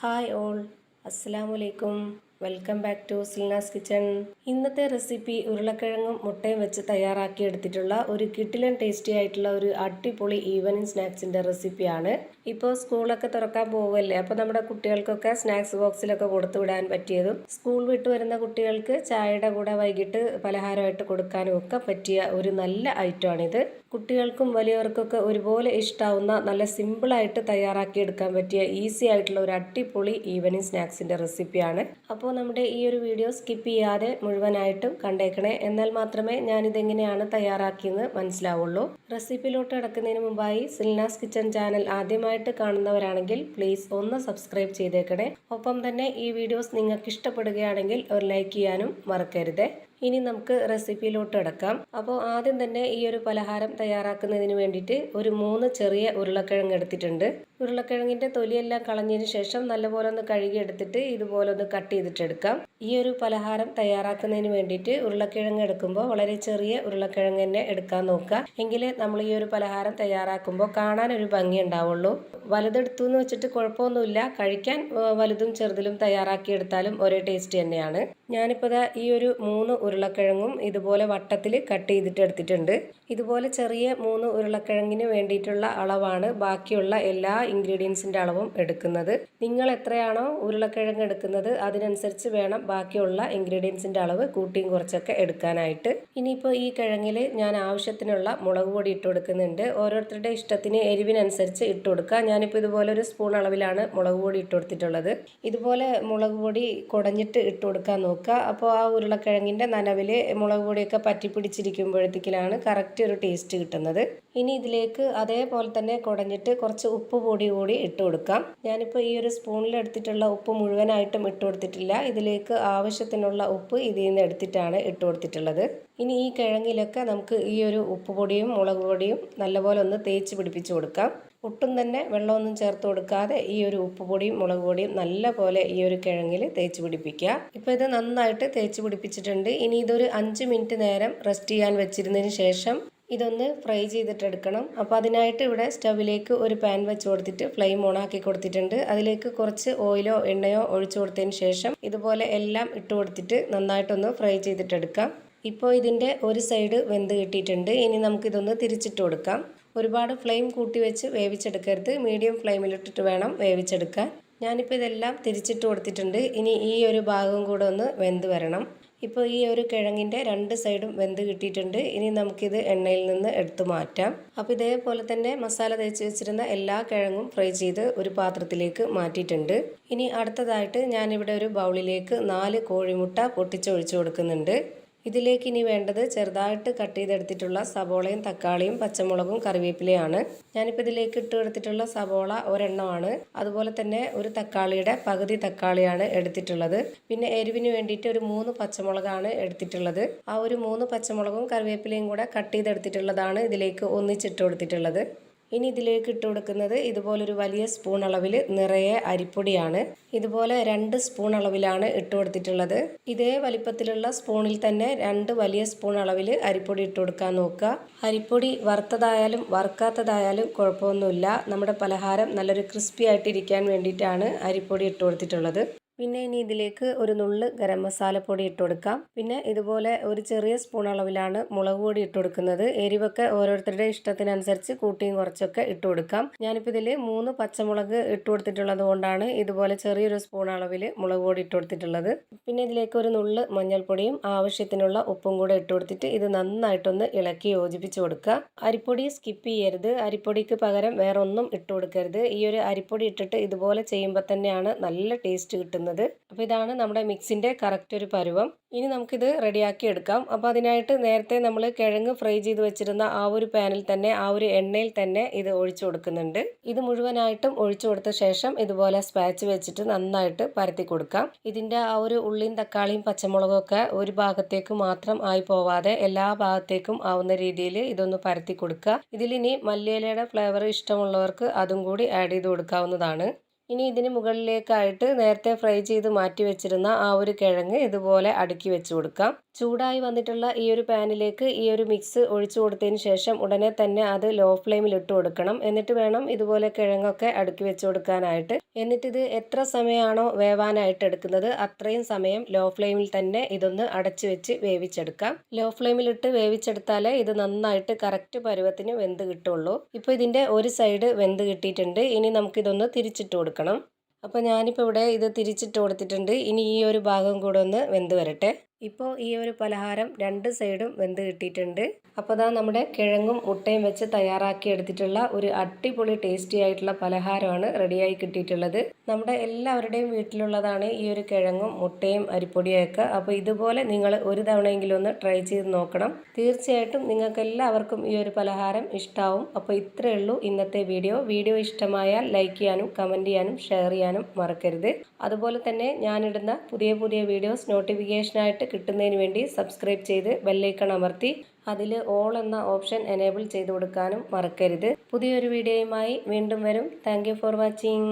Hi all. അസ്സലാമു അലൈക്കും. Welcome back to Silnas kitchen. ഇന്നത്തെ റെസിപ്പി ഉരുളക്കിഴങ്ങും മുട്ടയും വെച്ച് തയ്യാറാക്കി എടുത്തിട്ടുള്ള ഒരു കിട്ടിലൻ ടേസ്റ്റി ആയിട്ടുള്ള ഒരു അടിപൊളി ഈവനിങ് സ്നാക്സിന്റെ റെസിപ്പിയാണ്. ഇപ്പോൾ സ്കൂളൊക്കെ തുറക്കാൻ പോവല്ലേ അപ്പോൾ നമ്മുടെ കുട്ടികൾക്കൊക്കെ സ്നാക്സ് ബോക്സിലൊക്കെ കൊടുത്തു വിടാൻ പറ്റിയതും സ്കൂൾ വിട്ട് വരുന്ന കുട്ടികൾക്ക് ചായയുടെ കൂടെ വൈകിട്ട് പലഹാരമായിട്ട് കൊടുക്കാനും ഒക്കെ പറ്റിയ ഒരു നല്ല ഐറ്റമാണിത്. കുട്ടികൾക്കും വലിയവർക്കൊക്കെ ഒരുപോലെ ഇഷ്ടാവുന്ന നല്ല സിമ്പിളായിട്ട് തയ്യാറാക്കി എടുക്കാൻ പറ്റിയ ഈസി ആയിട്ടുള്ള ഒരു അടിപൊളി ഈവനിങ് സ്നാക്സിന്റെ റെസിപ്പിയാണ്. അപ്പോൾ നമ്മുടെ ഈ ഒരു വീഡിയോ സ്കിപ്പ് ചെയ്യാതെ മുഴുവനായിട്ടും കണ്ടേക്കണേ. എന്നാൽ മാത്രമേ ഞാനിതെങ്ങനെയാണ് തയ്യാറാക്കിയെന്ന് മനസ്സിലാവുള്ളൂ. റെസിപ്പിയിലോട്ട് അടക്കുന്നതിന് മുമ്പായി സിൽനാസ് കിച്ചൺ ചാനൽ ആദ്യമായിട്ട് കാണുന്നവരാണെങ്കിൽ പ്ലീസ് ഒന്ന് സബ്സ്ക്രൈബ് ചെയ്തേക്കണേ. ഒപ്പം തന്നെ ഈ വീഡിയോസ് നിങ്ങൾക്ക് ഇഷ്ടപ്പെടുകയാണെങ്കിൽ ഒരു ലൈക്ക് ചെയ്യാനും മറക്കരുത്. ഇനി നമുക്ക് റെസിപ്പിയിലോട്ട് കിടക്കാം അപ്പോൾ ആദ്യം തന്നെ ഈ ഒരു പലഹാരം തയ്യാറാക്കുന്നതിന് വേണ്ടിയിട്ട് ഒരു മൂന്ന് ചെറിയ ഉരുളക്കിഴങ്ങ് എടുത്തിട്ടുണ്ട്. ഉരുളക്കിഴങ്ങിന്റെ തൊലിയെല്ലാം കളഞ്ഞതിന് ശേഷം നല്ലപോലെ ഒന്ന് കഴുകിയെടുത്തിട്ട് ഇതുപോലെ ഒന്ന് കട്ട് ചെയ്തിട്ടെടുക്കാം. ഈ ഒരു പലഹാരം തയ്യാറാക്കുന്നതിന് വേണ്ടിയിട്ട് ഉരുളക്കിഴങ്ങ് എടുക്കുമ്പോൾ വളരെ ചെറിയ ഉരുളക്കിഴങ്ങ് തന്നെ എടുക്കാൻ നോക്കുക. എങ്കിലേ നമ്മൾ ഈ ഒരു പലഹാരം തയ്യാറാക്കുമ്പോൾ കാണാൻ ഒരു ഭംഗി ഉണ്ടാവുള്ളൂ. വലുതെടുത്തു എന്ന് വെച്ചിട്ട് കുഴപ്പമൊന്നുമില്ല. കഴിക്കാൻ വലുതും ചെറുതിലും തയ്യാറാക്കിയെടുത്താലും ഒരേ ടേസ്റ്റ് തന്നെയാണ്. ഞാനിപ്പോൾ ഈ ഒരു മൂന്ന് ഉരുളക്കിഴങ്ങും ഇതുപോലെ വട്ടത്തിൽ കട്ട് ചെയ്തിട്ട് എടുത്തിട്ടുണ്ട്. ഇതുപോലെ ചെറിയ മൂന്ന് ഉരുളക്കിഴങ്ങിന് വേണ്ടിയിട്ടുള്ള അളവാണ് ബാക്കിയുള്ള എല്ലാ ഇൻഗ്രീഡിയൻസിന്റെ അളവും എടുക്കുന്നത്. നിങ്ങൾ എത്രയാണോ ഉരുളക്കിഴങ്ങ് എടുക്കുന്നത് അതിനനുസരിച്ച് വേണം ബാക്കിയുള്ള ഇൻഗ്രീഡിയൻസിന്റെ അളവ് കൂട്ടിയും കുറച്ചൊക്കെ എടുക്കാനായിട്ട്. ഇനിയിപ്പോൾ ഈ കിഴങ്ങിൽ ഞാൻ ആവശ്യത്തിനുള്ള മുളക് പൊടി ഇട്ട് കൊടുക്കുന്നുണ്ട്. ഓരോരുത്തരുടെ ഇഷ്ടത്തിന് എരിവിനനുസരിച്ച് ഇട്ട് കൊടുക്കുക ഞാനിപ്പോൾ ഇതുപോലെ ഒരു സ്പൂൺ അളവിലാണ് മുളക് പൊടി ഇട്ട് കൊടുത്തിട്ടുള്ളത്. ഇതുപോലെ മുളക് പൊടി കുടഞ്ഞിട്ട് ഇട്ട് കൊടുക്കാൻ നോക്കുക. അപ്പോൾ ആ ഉരുളക്കിഴങ്ങിന്റെ നനവിൽ മുളക് പൊടിയൊക്കെ പറ്റി പിടിച്ചിരിക്കുമ്പോഴത്തേക്കിലാണ് കറക്റ്റ് ഒരു ടേസ്റ്റ് കിട്ടുന്നത്. ഇനി ഇതിലേക്ക് അതേപോലെ തന്നെ കുടഞ്ഞിട്ട് കുറച്ച് ഉപ്പ് പൊടി കൂടി ഇട്ട് കൊടുക്കാം. ഞാനിപ്പോൾ ഈ ഒരു സ്പൂണിൽ എടുത്തിട്ടുള്ള ഉപ്പ് മുഴുവനായിട്ടും ഇട്ട് കൊടുത്തിട്ടില്ല. ഇതിലേക്ക് ആവശ്യത്തിനുള്ള ഉപ്പ് ഇതിൽ നിന്ന് എടുത്തിട്ടാണ് ഇട്ട് കൊടുത്തിട്ടുള്ളത്. ഇനി ഈ കിഴങ്ങിലൊക്കെ നമുക്ക് ഈ ഒരു ഉപ്പ് പൊടിയും മുളക് പൊടിയും നല്ലപോലെ ഒന്ന് തേച്ച് പിടിപ്പിച്ച് കൊടുക്കാം. ഒട്ടും തന്നെ വെള്ളമൊന്നും ചേർത്ത് കൊടുക്കാതെ ഈ ഒരു ഉപ്പ് പൊടിയും മുളക് പൊടിയും നല്ല പോലെ ഈ ഒരു കിഴങ്ങിൽ തേച്ച് പിടിപ്പിക്കുക. ഇപ്പോൾ ഇത് നന്നായിട്ട് തേച്ച് പിടിപ്പിച്ചിട്ടുണ്ട്. ഇനി ഇതൊരു അഞ്ച് മിനിറ്റ് നേരം റെസ്റ്റ് ചെയ്യാൻ വെച്ചിരുന്നതിന് ശേഷം ഇതൊന്ന് ഫ്രൈ ചെയ്തിട്ടെടുക്കണം. അപ്പോൾ അതിനായിട്ട് ഇവിടെ സ്റ്റവിലേക്ക് ഒരു പാൻ വെച്ച് കൊടുത്തിട്ട് ഫ്ലെയിം ഓൺ ആക്കി കൊടുത്തിട്ടുണ്ട്. അതിലേക്ക് കുറച്ച് ഓയിലോ എണ്ണയോ ഒഴിച്ചു കൊടുത്തതിന് ശേഷം ഇതുപോലെ എല്ലാം ഇട്ട് കൊടുത്തിട്ട് നന്നായിട്ടൊന്ന് ഫ്രൈ ചെയ്തിട്ടെടുക്കാം. ഇപ്പോൾ ഇതിന്റെ ഒരു സൈഡ് വെന്ത് കിട്ടിയിട്ടുണ്ട്. ഇനി നമുക്കിതൊന്ന് തിരിച്ചിട്ട് കൊടുക്കാം. ഒരുപാട് ഫ്ലെയിം കൂട്ടി വെച്ച് വേവിച്ചെടുക്കരുത്. മീഡിയം ഫ്ലെയിമിലിട്ടിട്ട് വേണം വേവിച്ചെടുക്കാൻ. ഞാനിപ്പോൾ ഇതെല്ലാം തിരിച്ചിട്ട് കൊടുത്തിട്ടുണ്ട്. ഇനി ഈ ഒരു ഭാഗം കൂടെ ഒന്ന് വെന്ത് വരണം. ഇപ്പോൾ ഈ ഒരു കിഴങ്ങിന്റെ രണ്ട് സൈഡും വെന്ത് കിട്ടിയിട്ടുണ്ട്. ഇനി നമുക്കിത് എണ്ണയിൽ നിന്ന് എടുത്തു മാറ്റാം. അപ്പോൾ ഇതേപോലെ തന്നെ മസാല തേച്ച് വെച്ചിരുന്ന എല്ലാ കിഴങ്ങും ഫ്രൈ ചെയ്ത് ഒരു പാത്രത്തിലേക്ക് മാറ്റിയിട്ടുണ്ട്. ഇനി അടുത്തതായിട്ട് ഞാനിവിടെ ഒരു ബൗളിലേക്ക് നാല് കോഴിമുട്ട പൊട്ടിച്ചൊഴിച്ചു കൊടുക്കുന്നുണ്ട്. ഇതിലേക്ക് ഇനി വേണ്ടത് ചെറുതായിട്ട് കട്ട് ചെയ്തെടുത്തിട്ടുള്ള സബോളയും തക്കാളിയും പച്ചമുളകും കറിവേപ്പിലയാണ്. ഞാനിപ്പോൾ ഇതിലേക്ക് ഇട്ട് എടുത്തിട്ടുള്ള സബോള ഒരെണ്ണമാണ്. അതുപോലെ തന്നെ ഒരു തക്കാളിയുടെ പകുതി തക്കാളിയാണ് എടുത്തിട്ടുള്ളത്. പിന്നെ എരിവിന് വേണ്ടിയിട്ട് ഒരു മൂന്ന് പച്ചമുളകാണ് എടുത്തിട്ടുള്ളത്. ആ ഒരു മൂന്ന് പച്ചമുളകും കറിവേപ്പിലയും കൂടെ കട്ട് ചെയ്തെടുത്തിട്ടുള്ളതാണ് ഇതിലേക്ക് ഒന്നിച്ചിട്ട് കൊടുത്തിട്ടുള്ളത്. ഇനി ഇതിലേക്ക് ഇട്ട് കൊടുക്കുന്നത് ഇതുപോലൊരു വലിയ സ്പൂൺ അളവിൽ നിറയെ അരിപ്പൊടിയാണ്. ഇതുപോലെ രണ്ട് സ്പൂൺ അളവിലാണ് ഇട്ട് കൊടുത്തിട്ടുള്ളത്. ഇതേ വലിപ്പത്തിലുള്ള സ്പൂണിൽ തന്നെ രണ്ട് വലിയ സ്പൂൺ അളവിൽ അരിപ്പൊടി ഇട്ട് കൊടുക്കാൻ നോക്കുക. അരിപ്പൊടി വറുത്തതായാലും വറുക്കാത്തതായാലും കുഴപ്പമൊന്നുമില്ല. നമ്മുടെ പലഹാരം നല്ലൊരു ക്രിസ്പി ആയിട്ടിരിക്കാൻ വേണ്ടിയിട്ടാണ് അരിപ്പൊടി ഇട്ട് കൊടുത്തിട്ടുള്ളത്. പിന്നെ ഇനി ഇതിലേക്ക് ഒരു നുള്ള് ഗരം മസാലപ്പൊടി ഇട്ട് കൊടുക്കാം. പിന്നെ ഇതുപോലെ ഒരു ചെറിയ സ്പൂൺ അളവിലാണ് മുളക് പൊടി ഇട്ട് കൊടുക്കുന്നത്. എരിവൊക്കെ ഓരോരുത്തരുടെ ഇഷ്ടത്തിനനുസരിച്ച് കൂട്ടിയും കുറച്ചൊക്കെ ഇട്ട് കൊടുക്കാം. ഞാനിപ്പോൾ ഇതിൽ മൂന്ന് പച്ചമുളക് ഇട്ട് കൊടുത്തിട്ടുള്ളത് കൊണ്ടാണ് ഇതുപോലെ ചെറിയൊരു സ്പൂൺ അളവിൽ മുളക് പൊടി ഇട്ട് കൊടുത്തിട്ടുള്ളത്. പിന്നെ ഇതിലേക്ക് ഒരു നുള്ള് മഞ്ഞൾപ്പൊടിയും ആവശ്യത്തിനുള്ള ഉപ്പും കൂടെ ഇട്ട് കൊടുത്തിട്ട് ഇത് നന്നായിട്ടൊന്ന് ഇളക്കി യോജിപ്പിച്ച് കൊടുക്കുക. അരിപ്പൊടി സ്കിപ്പ് ചെയ്യരുത്. അരിപ്പൊടിക്ക് പകരം വേറൊന്നും ഇട്ട് കൊടുക്കരുത്. ഈ ഒരു അരിപ്പൊടി ഇട്ടിട്ട് ഇതുപോലെ ചെയ്യുമ്പോൾ തന്നെയാണ് നല്ല ടേസ്റ്റ് കിട്ടുന്നത്. എടുക്കുന്നത് അപ്പോൾ ഇതാണ് നമ്മുടെ മിക്സിന്റെ കറക്റ്റ് ഒരു പരുവം. ഇനി നമുക്കിത് റെഡിയാക്കി എടുക്കാം. അപ്പോൾ അതിനായിട്ട് നേരത്തെ നമ്മൾ കിഴങ്ങ് ഫ്രൈ ചെയ്ത് വെച്ചിരുന്ന ആ ഒരു പാനിൽ തന്നെ ആ ഒരു എണ്ണയിൽ തന്നെ ഇത് ഒഴിച്ചു കൊടുക്കുന്നുണ്ട്. ഇത് മുഴുവനായിട്ടും ഒഴിച്ചു കൊടുത്ത ശേഷം ഇതുപോലെ സ്പാച്ച് വെച്ചിട്ട് നന്നായിട്ട് പരത്തി കൊടുക്കാം. ഇതിന്റെ ആ ഒരു ഉള്ളിയും തക്കാളിയും പച്ചമുളകും ഒക്കെ ഒരു ഭാഗത്തേക്ക് മാത്രം ആയി പോവാതെ എല്ലാ ഭാഗത്തേക്കും ആവുന്ന രീതിയിൽ ഇതൊന്ന് പരത്തി കൊടുക്കുക. ഇതിലിനി മല്ലിയിലയുടെ ഫ്ലേവർ ഇഷ്ടമുള്ളവർക്ക് അതും കൂടി ആഡ് ചെയ്ത് കൊടുക്കാവുന്നതാണ്. ഇനി ഇതിന് മുകളിലേക്കായിട്ട് നേരത്തെ ഫ്രൈ ചെയ്ത് മാറ്റി വെച്ചിരുന്ന ആ ഒരു കിഴങ്ങ് ഇതുപോലെ അടുക്കി വെച്ച് കൊടുക്കാം. ചൂടായി വന്നിട്ടുള്ള ഈ ഒരു പാനിലേക്ക് ഈ ഒരു മിക്സ് ഒഴിച്ചു കൊടുത്തതിന് ശേഷം ഉടനെ തന്നെ അത് ലോ ഫ്ലെയിമിൽ ഇട്ട് കൊടുക്കണം. എന്നിട്ട് വേണം ഇതുപോലെ കിഴങ്ങൊക്കെ അടുക്കി വെച്ച് കൊടുക്കാനായിട്ട്. എന്നിട്ടിത് എത്ര സമയമാണോ വേവാനായിട്ട് എടുക്കുന്നത് അത്രയും സമയം ലോ ഫ്ലെയിമിൽ തന്നെ ഇതൊന്ന് അടച്ചു വെച്ച് വേവിച്ചെടുക്കാം. ലോ ഫ്ലെയിമിലിട്ട് വേവിച്ചെടുത്താലേ ഇത് നന്നായിട്ട് കറക്റ്റ് പരുവത്തിന് വെന്ത് കിട്ടുള്ളൂ. ഇപ്പോൾ ഇതിന്റെ ഒരു സൈഡ് വെന്ത് കിട്ടിയിട്ടുണ്ട്. ഇനി നമുക്കിതൊന്ന് തിരിച്ചിട്ട് കൊടുക്കണം. അപ്പോൾ ഞാനിപ്പോൾ ഇവിടെ ഇത് തിരിച്ചിട്ട് കൊടുത്തിട്ടുണ്ട്. ഇനി ഈ ഒരു ഭാഗം കൂടെ ഒന്ന് വെന്ത് വരട്ടെ. ഇപ്പോൾ ഈ ഒരു പലഹാരം രണ്ട് സൈഡും വെന്ത് കിട്ടിയിട്ടുണ്ട്. അപ്പോൾ അതാ നമ്മുടെ കിഴങ്ങും മുട്ടയും വെച്ച് തയ്യാറാക്കി എടുത്തിട്ടുള്ള ഒരു അടിപൊളി ടേസ്റ്റി ആയിട്ടുള്ള പലഹാരമാണ് റെഡിയായി കിട്ടിയിട്ടുള്ളത്. നമ്മുടെ എല്ലാവരുടെയും വീട്ടിലുള്ളതാണ് ഈ ഒരു കിഴങ്ങും മുട്ടയും അരിപ്പൊടിയൊക്കെ. അപ്പോൾ ഇതുപോലെ നിങ്ങൾ ഒരു തവണയെങ്കിലും ഒന്ന് ട്രൈ ചെയ്ത് നോക്കണം. തീർച്ചയായിട്ടും നിങ്ങൾക്ക് എല്ലാവർക്കും ഈ ഒരു പലഹാരം ഇഷ്ടമാവും അപ്പോൾ ഇത്രയേ ഉള്ളൂ ഇന്നത്തെ വീഡിയോ. വീഡിയോ ഇഷ്ടമായാൽ ലൈക്ക് ചെയ്യാനും കമന്റ് ചെയ്യാനും ഷെയർ ചെയ്യാനും മറക്കരുത്. അതുപോലെ തന്നെ ഞാനിടുന്ന പുതിയ പുതിയ വീഡിയോസ് നോട്ടിഫിക്കേഷനായിട്ട് കിട്ടുന്നതിന് വേണ്ടി സബ്സ്ക്രൈബ് ചെയ്ത് ബെല്ലൈക്കൺ അമർത്തി അതിൽ ഓൾ എന്ന ഓപ്ഷൻ എനേബിൾ ചെയ്ത് കൊടുക്കാനും മറക്കരുത്. പുതിയൊരു വീഡിയോയുമായി വീണ്ടും വരും. Thank for watching